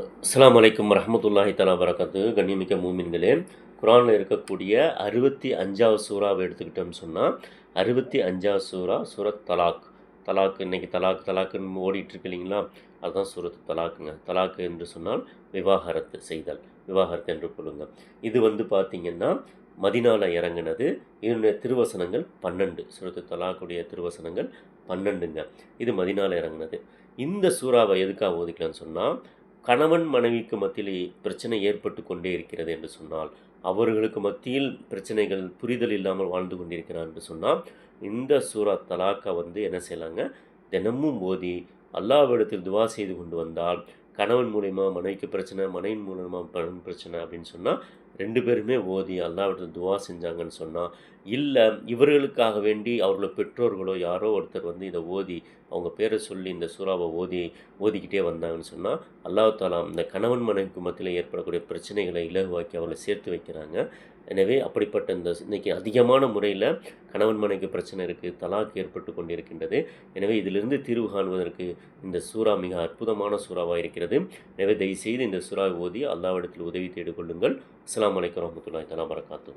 அஸ்லாம் அலைக்கும் ரஹமத்துல்லாஹி தலா வரகத்து கண்ணியமிக்க மூமின்களே குரானில் இருக்கக்கூடிய அறுபத்தி அஞ்சாவது சூறாவை எடுத்துக்கிட்டோம்னு சொன்னால் அறுபத்தி அஞ்சாவது சூறா சூரத் தலாக். தலாக் இன்னைக்கு தலாக் தலாக்குன்னு ஓடிட்டு இருக்கு இல்லைங்களா? அதுதான் சூரத் தலாக்குங்க. தலாக்கு என்று சொன்னால் விவாகரத்து செய்தல். விவாகரத்து என்று கொள்ளுங்க இது வந்து பார்த்திங்கன்னா மதினால இறங்குனது. இதனுடைய திருவசனங்கள் பன்னெண்டு. சூரத்து தலாக்குடைய திருவசனங்கள் பன்னெண்டுங்க. இது மதினால இறங்குனது. இந்த சூறாவை எதுக்காக ஓதிக்கலாம்னு சொன்னால் கணவன் மனைவிக்கு மத்தியில் பிரச்சனை ஏற்பட்டு கொண்டே இருக்கிறது என்று சொன்னால் அவர்களுக்கு மத்தியில் பிரச்சனைகள் புரிதல் இல்லாமல் வாழ்ந்து கொண்டிருக்கிறார் என்று சொன்னால் இந்த சூரா தலாக்கா வந்து என்ன செய்யலாங்க? தினமும் ஓதி அல்லாவிடத்தில் துவா செய்து கொண்டு வந்தால் கணவன் மூலயமா மனைவிக்கு பிரச்சனை மனைவி மூலமாக பிரச்சனை அப்படின்னு சொன்னால் ரெண்டு பேருமே ஓதி அல்லாவிட்ட துவா செஞ்சாங்கன்னு சொன்னால் இல்லை இவர்களுக்காக வேண்டி அவர்களோட பெற்றோர்களோ யாரோ ஒருத்தர் வந்து இதை ஓதி அவங்க பேரை சொல்லி இந்த சூறாவை ஓதி ஓதிக்கிட்டே வந்தாங்கன்னு சொன்னால் அல்லாஹாலா இந்த கணவன் மனைவிக்கு மத்தியில் ஏற்படக்கூடிய பிரச்சனைகளை இலகுவாக்கி அவர்களை சேர்த்து வைக்கிறாங்க. எனவே அப்படிப்பட்ட இந்த இன்றைக்கி அதிகமான முறையில் கணவன் மனைவிக்கு பிரச்சனை இருக்குது தலாக் ஏற்பட்டு கொண்டிருக்கின்றது. எனவே இதிலிருந்து தீர்வு காணுவதற்கு இந்த சூறா மிக அற்புதமான சூறாவாக இருக்கிறது. எனவே தயவுசெய்து இந்த சூறாவை ஓதி அல்லாவிடத்தில் உதவி தேடிக்கொள்ளுங்கள். அஸ்லாம் வலைக்கம் வரஹ்மத்துல்லாஹி தலா வரகாத்து